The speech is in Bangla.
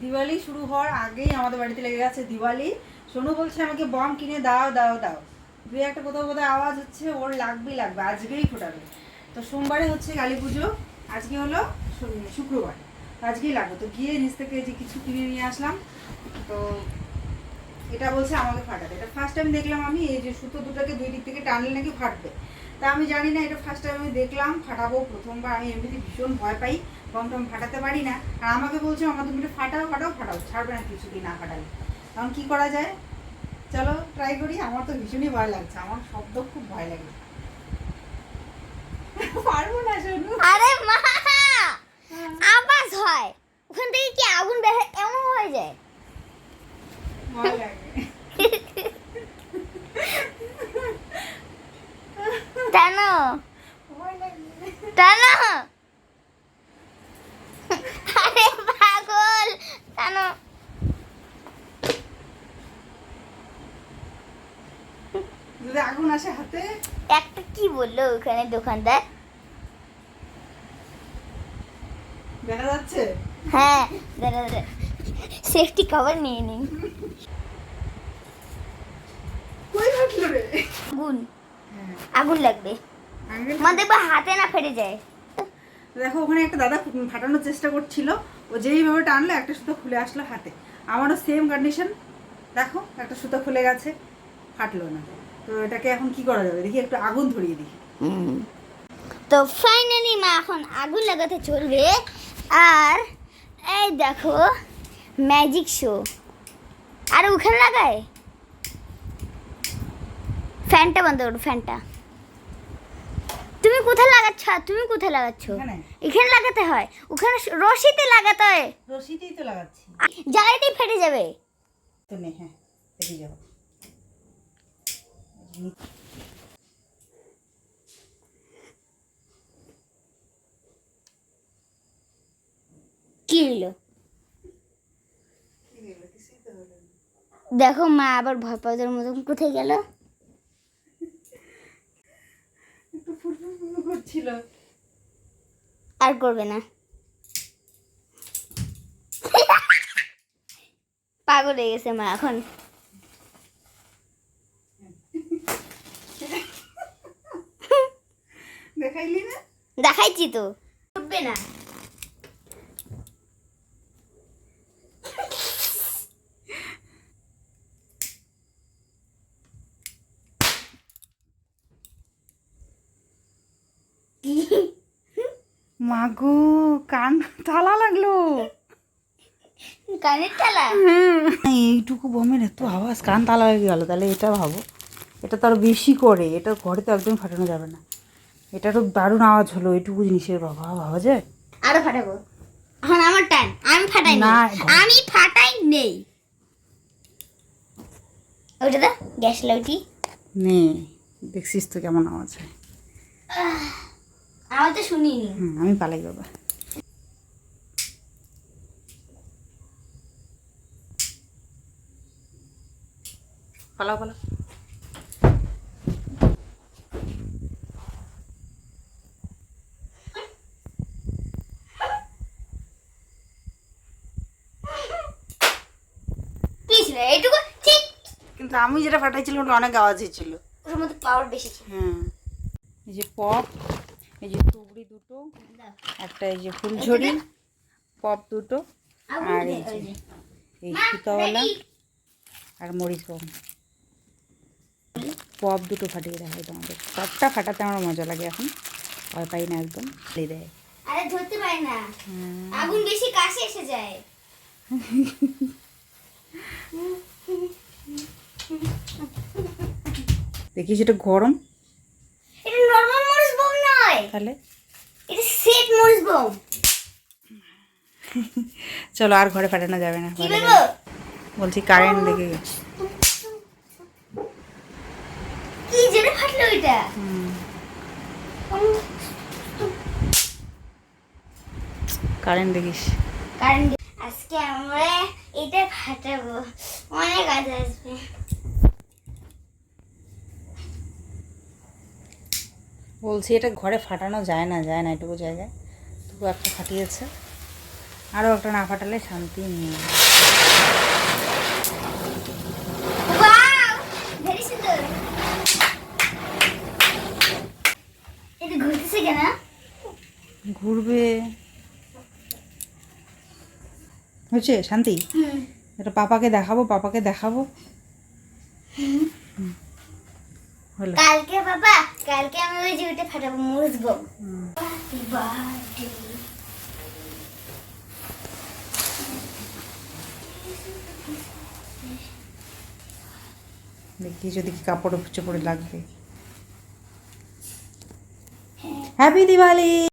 দিওয়ালি শুরু হওয়ার আগেই আমাদের বাড়িতে লেগে গেছে দিওয়ালি। সোনু বলছে, আমাকে বম কিনে দাও দাও দাও। দুই একটা কোথাও কোথাও আওয়াজ হচ্ছে, ওর লাগবেই লাগবে, আজকেই ফোটাবে। তো সোমবারে হচ্ছে কালী পুজো, আজকে হলো শুক্রবার, আজকেই লাগবে। তো গিয়ে নিজ থেকে যে কিছু কিনে নিয়ে আসলাম। তো এটা বলছে আমাকে ফাটাবে এটা ফার্স্ট টাইম দেখলাম আমি এই যে সুতো দুটোকে দুই দিক থেকে টানলে নাকি ফাটবে। তা আমি জানি না এটা ফার্স্ট টাইম আমি দেখলাম ফাটাবো প্রথমবার। আমি এমনিতে ভীষণ ভয় পাই বম টম ফাটাতে পারি না। আর আমাকে বলছে আমার তুমি এটা ফাটাও ফাটাও ফাটাও ছাড়বে না কিছু না ফাটালে। তখন কী করা যায়? চলো ট্রাই করি। আমার তো ভীষণই ভয় লাগছে। আমার শব্দ খুব ভয় লাগে। পারব না শোনো আরে মা আবাস হয়। ওখান থেকে কি আগুন বের এমন হয়ে যায়। ভয় লাগে টানো। টানো। আরে পাগল টানো। যদি আগুন আসে হাতে? একটা কি বলল ওখানে দোকানদার? দেখা যাচ্ছে? হ্যাঁ দাঁড়া দাঁড়া সেফটি কভার নিয়ে রে আগুন হ্যাঁ আগুন। লাগবে। মা দেখব হাতে না ফেটে যায়। দেখো ওখানে একটা দাদা ফাটানোর চেষ্টা করছিল। ও যেইভাবে টানলো একটা সুতো খুলে আসলো হাতে। আমারও সেম কন্ডিশন দেখো একটা সুতো খুলে গেছে ফাটলো না। তো এটাকে এখন কি করা যাবে? দেখি একটু আগুন ধরিয়ে দিই। তো ফাইনালি মা এখন আগুন লাগাতে চলবে। আর এই দেখো ম্যাজিক শো। আর ওখানে লাগায়? ফ্যানটা বন্ধ করো ফ্যানটা। তুমি কোথায় লাগাচ্ছ? তুমি কোথায় লাগাচ্ছ? এখানে। লাগাতে হয়। ওখানে রশিতে লাগাতে হয়। রশিতেই তো লাগাচ্ছি। জায়গাটাই ফেটে যাবে। তো নে হ্যাঁ দেখে যাব কি হলো দেখো মা আবার ভয় পাওয়ার মতন কোথায় গেল? করছিল। আর করবে না। পাগল হয়ে গেছে মা এখন। দেখাইলি না? দেখাইছি তো। উঠবে না। মাগো কান তালা লাগল। কানের তালা এইটুকু বমের এত আওয়াজ কান তালা লেগে গেল তাহলে এটা ভাবো। এটা তো আরও বেশি করে এটা ঘরে তো একদম ফাটানো যাবে না। এটারও দারুণ আওয়াজ হলো এইটুকু জিনিসের বাবা ভাবা যায়? আরও ফাটাবো। এখন আমার টাইম আমি ফাটাই না, আমি ফাটাই নেই। ওইটা দা গ্যাস লাউটি। নে দেখছিস তো কেমন আওয়াজ হয়। আমার তো শুনিনি আমি পালাই বাবা। পালাও পালাও। ছিল? এইটুকু? ঠিক কিন্তু আমি যেটা ফাটাইছিলাম ওটা অনেক আওয়াজ হয়েছিল ওর মধ্যে পাওয়ার বেশি ছিল। হ্যাঁ এই যে পপ এই যে তুবড়ি দুটো একটা এই যে ফুলঝড়ি পপ দুটো আর এই যে এই সুতাওয়ালা আর মরিচ বম পপ দুটো ফাটিয়ে হয় তোমাদের। পপটা ফাটাতে আমার মজা লাগে এখন ভয় পাই না একদম ফেলে দেয়। আরে ধরতে পারি না। হ্যাঁ। আগুন বেশি কাছে এসে যায়। দেখি সেটা গরম এটা নরমাল মরিচ বোম নয় তাহলে? চলো আর ঘরে ফাটানো যাবে না বলছি কারেন্ট লেগে গেছে হুম। কারেন্ট দেখিস। কারণ আজকে আমরা এটা ফাটাবো। অনেক কাজ আসবে। বলছি এটা ঘরে ফাটানো যায় না যায় না এটুকু জায়গায়। তবু একটা ফাটিয়েছে। আরও একটা না ফাটালে শান্তি নেই। কেন? ঘুরবে। হচ্ছে শান্তি? এটা পাপাকে দেখাবো পাপাকে দেখাবো। হলো কালকে বাবা কালকে আমি ওই যে ওইটা ফাটাবো মুছবো। হুম। দেখি যদি কি কাপড় চোপড়ে লাগবে। হ্যাপি দিওয়ালি